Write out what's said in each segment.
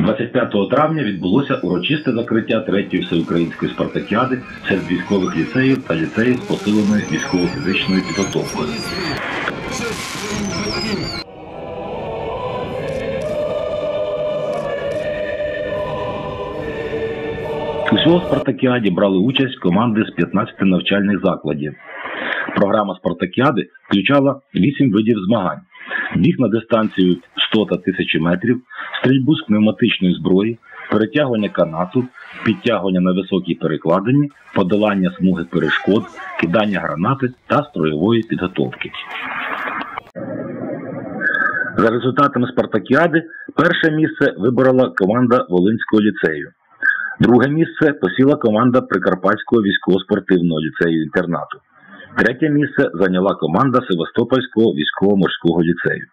25 травня відбулося урочисте закриття третьої всеукраїнської спартакіади серед військових ліцеїв та ліцеїв з посиленою військово-фізичною підготовкою. Усього спартакіаді брали участь команди з 15 навчальних закладів. Програма спартакіади включала 8 видів змагань: біг на дистанцію 100 та 1000 метрів, стрільбу з пневматичної зброї, перетягування канату, підтягування на високій перекладині, подолання смуги перешкод, кидання гранати та строєвої підготовки. За результатами спартакіади перше місце виборола команда Волинського ліцею. Друге місце посіла команда Прикарпатського військово-спортивного ліцею інтернату. Третє місце зайняла команда Севастопольського військово-морського ліцею.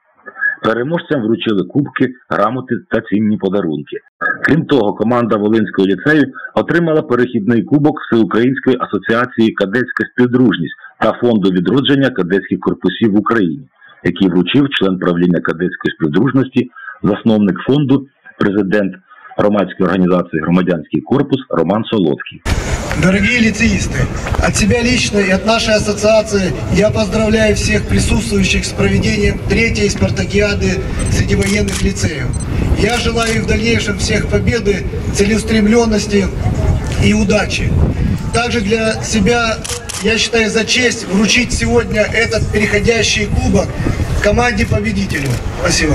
Переможцям вручили кубки, грамоти та цінні подарунки. Крім того, команда Волинського ліцею отримала перехідний кубок Всеукраїнської асоціації Кадетська співдружність та фонду відродження кадетських корпусів в Україні, який вручив член правління кадетської співдружності, засновник фонду, президент громадської організації Громадянський корпус Роман Солодкий. Дорогие лицеисты, от себя лично и от нашей ассоциации я поздравляю всех присутствующих с проведением третьей спартакиады среди военных лицеев. Я желаю им в дальнейшем всех победы, целеустремленности и удачи. Также для себя я считаю за честь вручить сегодня этот переходящий кубок команде-победителю. Спасибо.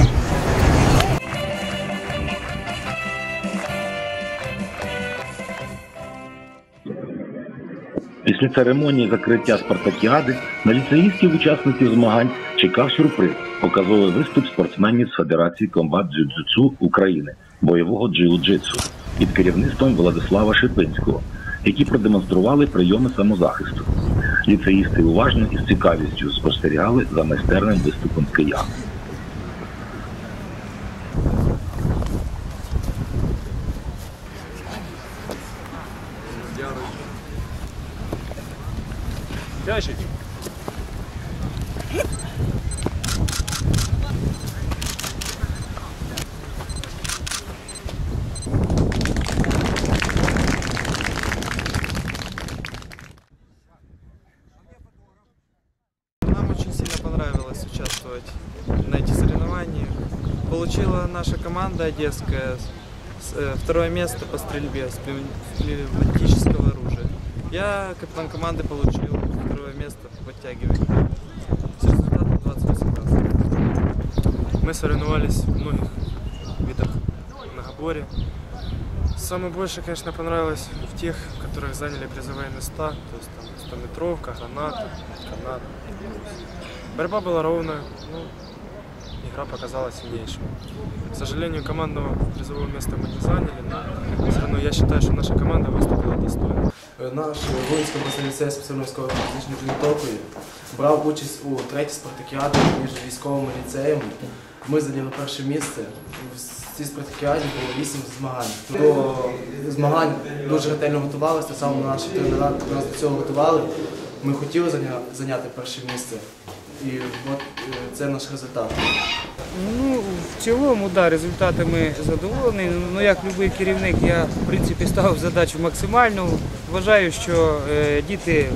Після церемонії закриття спартакіади на ліцеїстів учасників змагань чекав сюрприз показовий виступ спортсменів з Федерації комбат дзюдзюцу України бойового джиу-джитсу під керівництвом Владислава Шипинського, які продемонстрували прийоми самозахисту. Ліцеїсти уважно і з цікавістю спостерігали за майстерним виступом киян. Нам очень сильно понравилось участвовать на этих соревнованиях. Получила наша команда одесская э, второе место по стрельбе с пнев- пневматического оружия. Я, капитан команды, получил место по подтягиванию. С результатом 28 раз. Мы соревновались в многих видах многоборья. Самое больше, конечно, понравилось в тех, которых заняли призовые места, то есть там 100-метровка, граната, канат. Борьба была ровная, ну, игра показала сильнейшим. К сожалению, командного призового места мы не заняли, но все равно я считаю, что наша команда выступила достойно. Наш воїнський обласний ліцей спеціальної фізичної підготовки брав участь у третій спартакіаді між військовими ліцеями. Ми зайняли перше місце. В цій спартакіаді було вісім змагань. До змагань дуже ретельно готувалися, само наші тренера нас до цього готували. Ми хотіли зайняти перше місце. І от е, це наш результат. Ну, в цілому, да, результатами задоволений. Ну, як будь-який керівник, я в принципі ставив задачу максимальну. Вважаю, що е, діти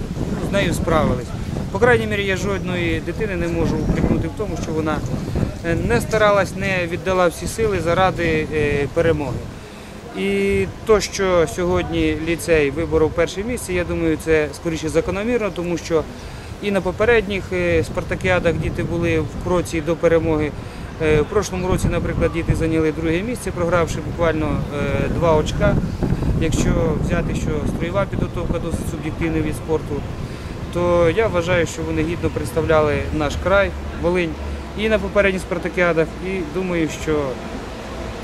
з нею справились. По крайній мірі, я жодної дитини не можу упрекнути в тому, що вона е, не старалась, не віддала всі сили заради е, перемоги. І то, що сьогодні ліцей виборов перше місце, я думаю, це скоріше закономірно, тому що і на попередніх е, спартакіадах діти були в кроці до перемоги. Е, В прошлому році, наприклад, діти зайняли друге місце, програвши буквально е, два очка. Якщо взяти, що строєва підготовка досить суб'єктивний від спорту, то я вважаю, що вони гідно представляли наш край, Волинь, і на попередніх спартакіадах. І думаю, що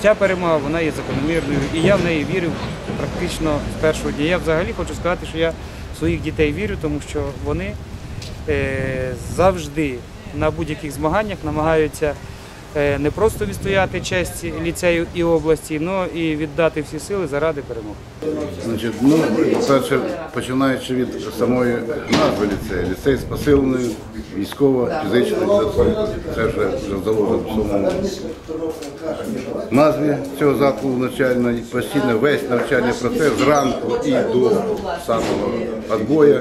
ця перемога вона є закономірною. І я в неї вірю практично з першого дня. Я взагалі хочу сказати, що я своїх дітей вірю, тому що вони завжди на будь-яких змаганнях намагаються е, не просто відстояти честь ліцею і області, але і віддати всі сили заради перемоги. Ну, по-перше, починаючи від самої назви ліцею. Ліцей з посиленою військово-фізичною підготовкою. Це вже заложено в самому назві цього закладу навчального. Постійно весь навчальний процес зранку і до самого відбою.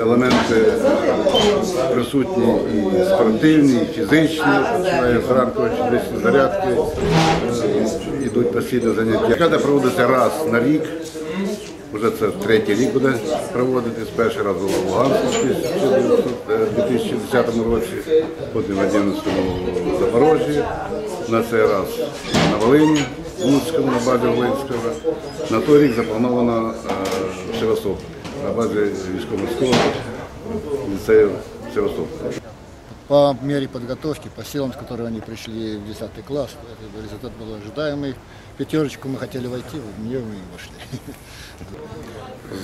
Елементи присутні і спортивні, і фізичні, починає зранку фізичні зарядки, е, йдуть постійно заняття. Яка проводиться раз на рік. Вже це третій рік буде проводитись. Перший раз було в Луганську в 2010 році, потім в 2011-му в Запорожжі, на цей раз на Волині, в Луцькому, на базі Волинського. На той рік заплановано е, в Севастополі, на базі військово-морського ліцею Севастополя по мере подготовки, по силам, с которой они пришли в 10 класс, это результат был ожидаемый. Пятерочку мы хотели войти, в нее мы и вошли.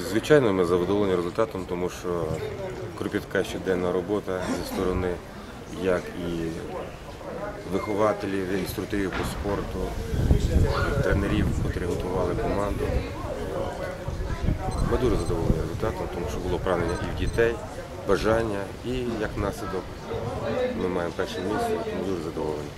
Звичайно, ми задоволені результатом, тому що кропітка щоденна робота зі сторони як і вихователів, і інструкторів по спорту, і тренерів, які готували команду. Ми дуже задоволені результатом, тому що було прагнення і в дітей, бажання, і як наслідок ми маємо перше місце, тому дуже задоволені.